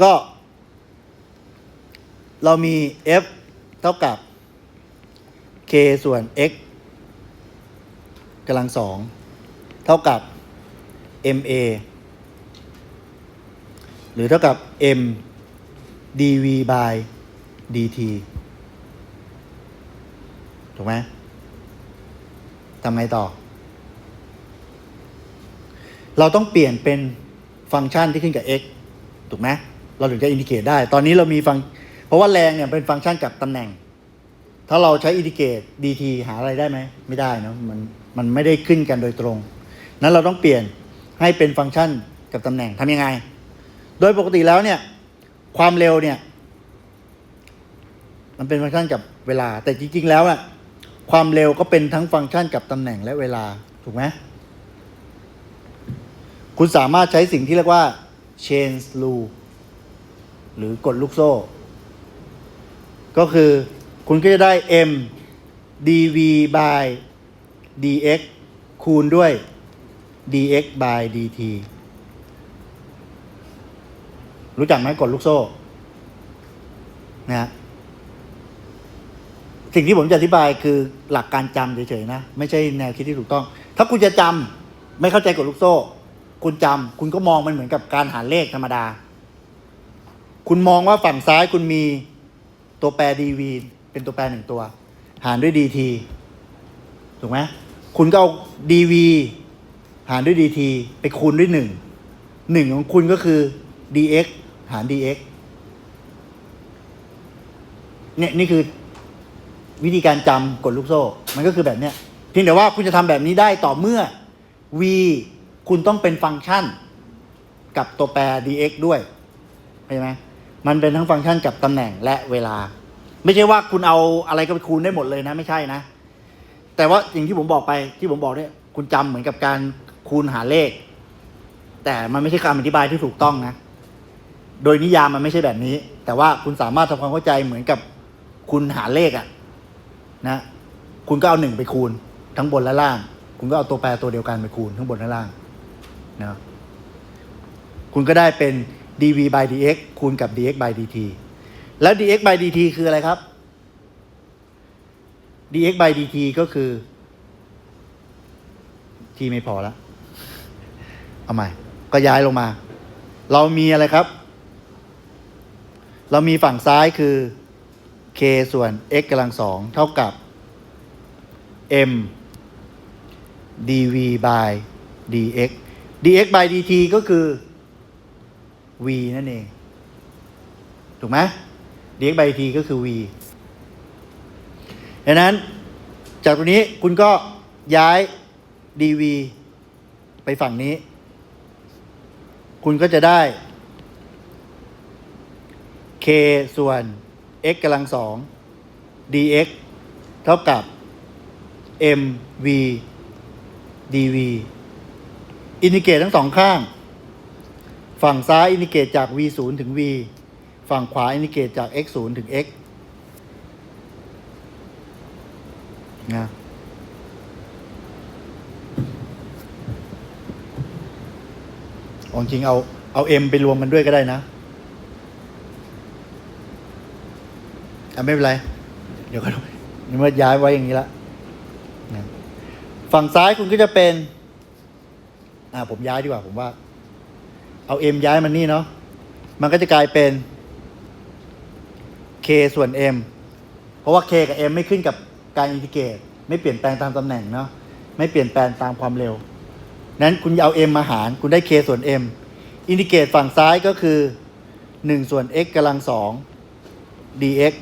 ก็ เรามี f เท่ากับ k ส่วน x กำลังสองเท่ากับ ma หรือเท่ากับ m dv by dt ถูกไหมทำไงต่อ เราต้องเปลี่ยนเป็นฟังก์ชันที่ขึ้นกับ x ถูกไหม เราถึงจะอินดิเคตได้ ตอนนี้เรามีฟัง เพราะว่าแรงเนี่ยเป็นฟังก์ชันกับตำแหน่ง ถ้าเราใช้อินดิเคต dt หาอะไรได้ไหม ไม่ได้เนะมันมันไม่ได้ขึ้นกันโดยตรง นั้นเราต้องเปลี่ยนให้เป็นฟังก์ชันกับตำแหน่งทำยังไง โดยปกติแล้วเนี่ย ความเร็วเนี่ย มันเป็นฟังก์ชันกับเวลา แต่จริง ๆ แล้วอะความเร็วก็เป็นทั้งฟังก์ชันกับตำแหน่งและเวลาถูกไหมคุณสามารถใช้สิ่งที่เรียกว่า chain rule หรือกฎลูกโซ่ ก็คือคุณก็จะได้ m dv by dx คูณด้วย dx by dt รู้จักไหมกฎลูกโซ่นะฮะสิ่งที่ผมจะอธิบายคือหลักการจำเฉยๆนะ ไม่ใช่แนวคิดที่ถูกต้อง ถ้าคุณจะจำไม่เข้าใจกฎลูกโซ่ คุณจำคุณก็มองมันเหมือนกับการหาเลขธรรมดา คุณมองว่าฝั่งซ้ายคุณมีตัวแปร dv เป็นตัวแปรหนึ่งตัว หารด้วย dt ถูกไหมคุณก็เอา dv หารด้วย dt ไปคูณด้วยหนึ่งหนึ่งของคุณก็คือ dx หาร dx เนี่ยนี่คือวิธีการจำกฎลูกโซ่ มันก็คือแบบเนี้ยเพียงแต่ว่าคุณจะทำแบบนี้ได้ต่อเมื่อ v คุณต้องเป็นฟังก์ชัน กับตัวแปร dx ด้วยเข้าใจไหม มันเป็นทั้งฟังก์ชันกับตำแหน่งและเวลา ไม่ใช่ว่าคุณเอาอะไรก็ไปคูณได้หมดเลยนะ ไม่ใช่นะ แต่ว่าอย่างที่ผมบอกไปที่ผมบอกเนี่ยคุณจำเหมือนกับการคูณหาเลข แต่มันไม่ใช่คำอธิบายที่ถูกต้องนะ โดยนิยามมันไม่ใช่แบบนี้ แต่ว่าคุณสามารถทำความเข้าใจเหมือนกับคุณหาเลขอะนะคุณก็เอาหนึ่งไปคูณ ทั้งบนและล่าง คุณก็เอาตัวแปรตัวเดียวกันไปคูณทั้งบนและล่างนะคุณก็ได้เป็น dv by dx คูณกับ dx by dt แล้ว dx by dt คืออะไรครับ dx by dt ก็คือทีไม่พอแล้ว เอาใหม่ ก็ย้ายลงมา เรามีอะไรครับ เรามีฝั่งซ้ายคือ k ส่วน x กำลังสองเท่ากับ m dv by dx dx by dt ก็คือ v นั่นเอง ถูกไหม dx by dt ก็คือ v ดังนั้น จากตรงนี้คุณก็ย้าย dv ไปฝั่งนี้ คุณก็จะได้ k ส่วน x กำลังสอง dx เท่ากับ mv dv อินดิเกรตทั้งสองข้าง ฝั่งซ้ายอินดิเกตจาก v 0 ถึง v ฝั่งขวาอินดิเกตจาก x 0 ถึง x นะอาจริงเอาเอา m ไปรวมกันด้วยก็ได้นะอะไม่เป็นไร เดี๋ยวก็นี่เมื่อย้ายไว้อย่างนี้ละฝั่งซ้ายคุณก็จะเป็น อ่าผมย้ายดีกว่าผมว่า เอา m ย้ายมันนี่เนาะ มันก็จะกลายเป็น k ส่วน m เพราะว่า k กับ m ไม่ขึ้นกับการอินทิเกรตไม่เปลี่ยนแปลงตามตำแหน่งเนาะ ไม่เปลี่ยนแปลงตามความเร็ว นั้นคุณเอา m มาหาร คุณได้ k ส่วน m อินทิเกรตฝั่งซ้ายก็คือ 1 ส่วน x กำลัง 2 dx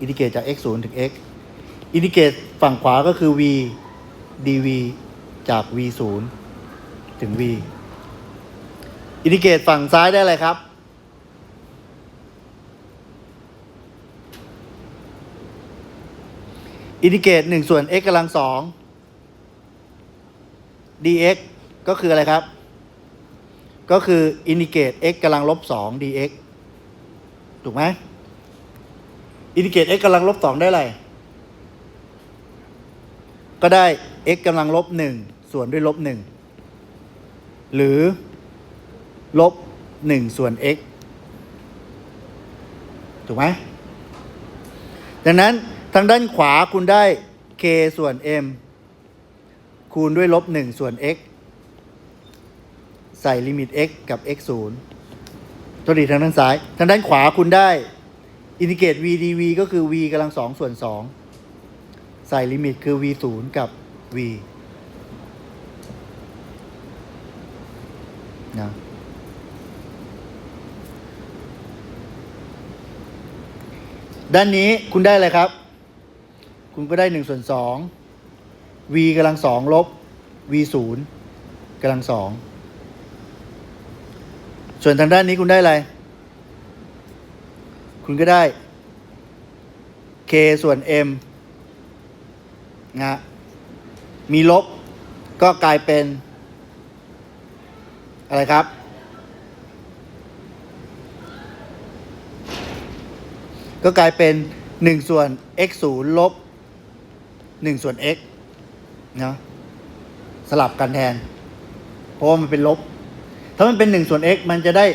อินทิเกรตจาก x 0ถึง x อินทิเกรตฝั่งขวาก็คือ v dv จาก v 0ถึง v อินทิเกรตฝั่งซ้ายได้อะไรครับอินทิเกรต1ส่วน x กำลัง2 dx ก็คืออะไรครับ ก็คืออินทิเกรต x กำลังลบ2 dx ถูกไหมอินทิเกรต x กำลังลบ2ได้อะไร ก็ได้ x กำลังลบ1ส่วนด้วยลบ1หรือ ลบ1ส่วน x ถูกไหมดังนั้นทางด้านขวาคุณได้ k ส่วน m คูณด้วยลบ1ส่วน x ใส่ลิมิต x กับ x 0ตัวดีทางด้านซ้าย ทางด้านขวาคุณได้อินทิเกรต v dv ก็คือ v กำลังสองส่วนสองใส่ลิมิตคือ v 0กับ v นะ ด้านนี้คุณได้อะไรครับ คุณก็ได้หนึ่งส่วนสอง v กำลังสองลบ v ศูนย์กำลังสองส่วนทางด้านนี้คุณได้อะไร คุณก็ได้ k ส่วน m นะฮะมีลบก็กลายเป็น อะไรครับ ก็กลายเป็น 1 ส่วน x 0ลบ 1 ส่วน x นะสลับกันแทน เพราะว่ามันเป็นลบ ถ้ามันเป็น 1 ส่วน x มันจะได้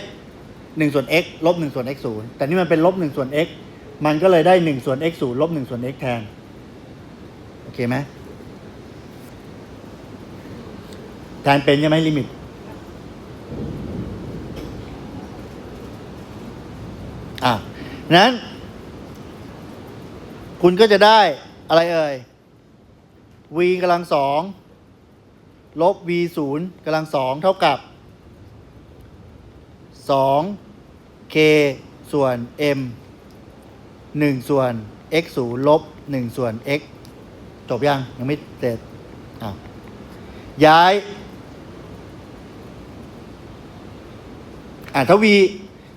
1 ส่วน x ลบ 1 ส่วน x 0แต่นี่มันเป็นลบ 1 ส่วน x มันก็เลยได้ 1 ส่วน x 0ลบ 1 ส่วน x แทน โอเคไหมแทนเป็นใช่ไหมลิมิตอะนั้น คุณก็จะได้อะไรเอ่ย v กำลังสองลบ v ศูนย์กำลังสองเท่ากับสอง k ส่วน m หนึ่งส่วน x ศูนย์ลบหนึ่งส่วน x จบยัง ยังไม่เสร็จย้าย อะถ้า v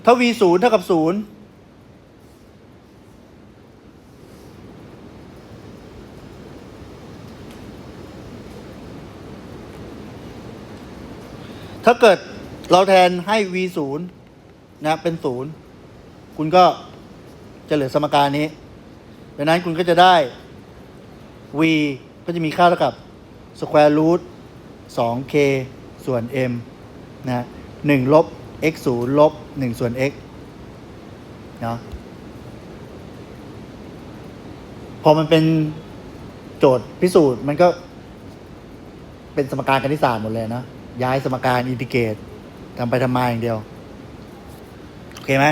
ถ้า v ศูนย์เท่ากับศูนย์ ถ้าเกิดเราแทนให้ v ศูนย์นะเป็นศูนย์คุณก็จะเหลือสมการนี้ดังนั้นคุณก็จะได้ v ก็จะมีค่าเท่ากับ square root 2k ส่วน m นะหนึ่งลบ x ศูนย์ลบหนึ่งส่วน x เนาะพอมันเป็นโจทย์พิสูจน์มันก็เป็นสมการคณิตศาสตร์หมดเลยนะ ย้ายสมการอินทิเกรตทำไปทำมาอย่างเดียว โอเคไหม